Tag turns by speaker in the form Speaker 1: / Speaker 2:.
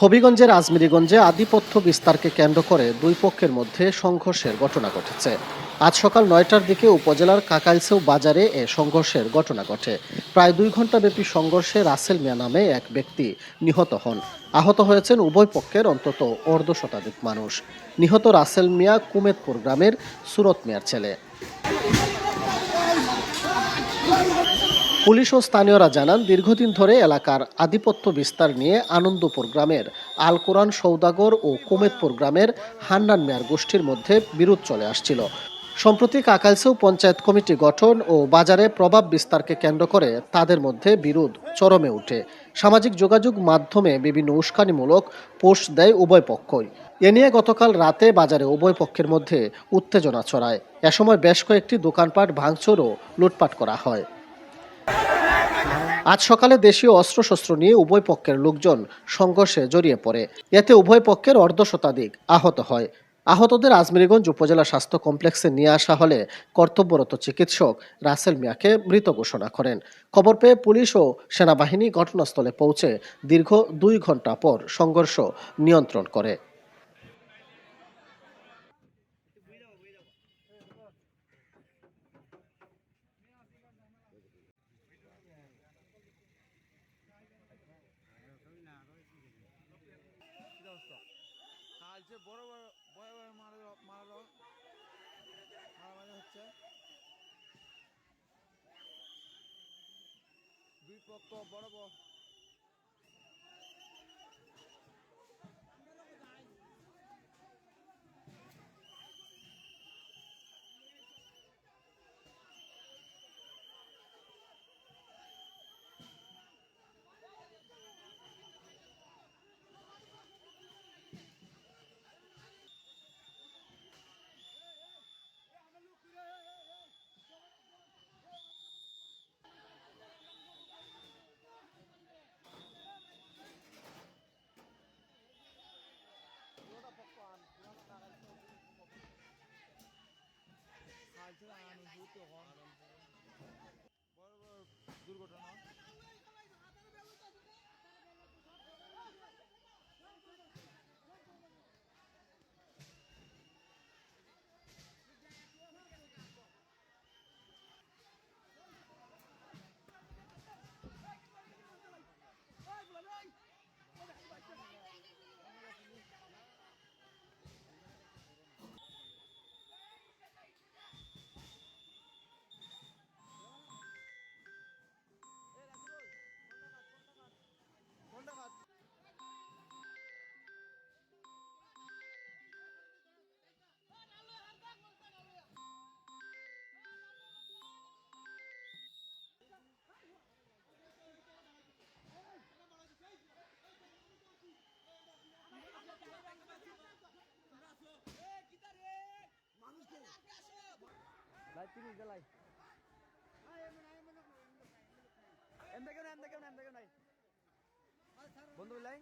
Speaker 1: হবিগঞ্জের আজমিরিগঞ্জে আধিপত্য বিস্তারকে কেন্দ্র করে দুই পক্ষের মধ্যে সংঘর্ষের ঘটনা ঘটেছে। আজ সকাল নয়টার দিকে উপজেলার কাকাইলসেও বাজারে এ সংঘর্ষের ঘটনা ঘটে। প্রায় দুই ঘন্টাব্যাপী সংঘর্ষে রাসেল মিয়া নামে এক ব্যক্তি নিহত হন। আহত হয়েছেন উভয় পক্ষের অন্তত অর্ধ শতাধিক মানুষ। নিহত রাসেল মিয়া কুমেদপুর গ্রামের সুরত মিয়ার ছেলে। পুলিশ ও স্থানীয়রা জানান, দীর্ঘদিন ধরে এলাকার আধিপত্য বিস্তার নিয়ে আনন্দপুর গ্রামের আল কোরআন সৌদাগর ও কুমেদপুর গ্রামের হান্নান মিয়ার গোষ্ঠীর মধ্যে বিরোধ চলে আসছিল। সম্প্রতি কাকালসেও পঞ্চায়েত কমিটি গঠন ও বাজারে প্রভাব বিস্তারকে কেন্দ্র করে তাদের মধ্যে বিরোধ চরমে ওঠে। সামাজিক যোগাযোগ মাধ্যমে বিভিন্ন উস্কানিমূলক পোস্ট দেয় উভয় পক্ষই। এ নিয়ে গতকাল রাতে বাজারে উভয় পক্ষের মধ্যে উত্তেজনা ছড়ায়। এ সময় বেশ কয়েকটি দোকানপাট ভাঙচুর ও লুটপাট করা হয়। আজ সকালে দেশীয় অস্ত্রশস্ত্র নিয়ে উভয় পক্ষের লোকজন সংঘর্ষে জড়িয়ে পড়ে। এতে উভয় পক্ষের অর্ধ শতাধিক আহত হয়। আহতদের আজমিরিগঞ্জ উপজেলা স্বাস্থ্য কমপ্লেক্সে নিয়ে আসা হলে কর্তব্যরত চিকিৎসক রাসেল মিয়াকে মৃত ঘোষণা করেন। খবর পেয়ে পুলিশ ও সেনাবাহিনী ঘটনাস্থলে পৌঁছে দীর্ঘ দুই ঘণ্টা পর সংঘর্ষ নিয়ন্ত্রণ করে।
Speaker 2: কালকে বড় বড় বড় বড় মারা মারলো মারামারি হচ্ছে দুই পক্ষ বড় বড় 是啊，能做多好。তিরিশ লাই এম দেখে না এম দেখে না এম দেখে নাই বন্ধু লাই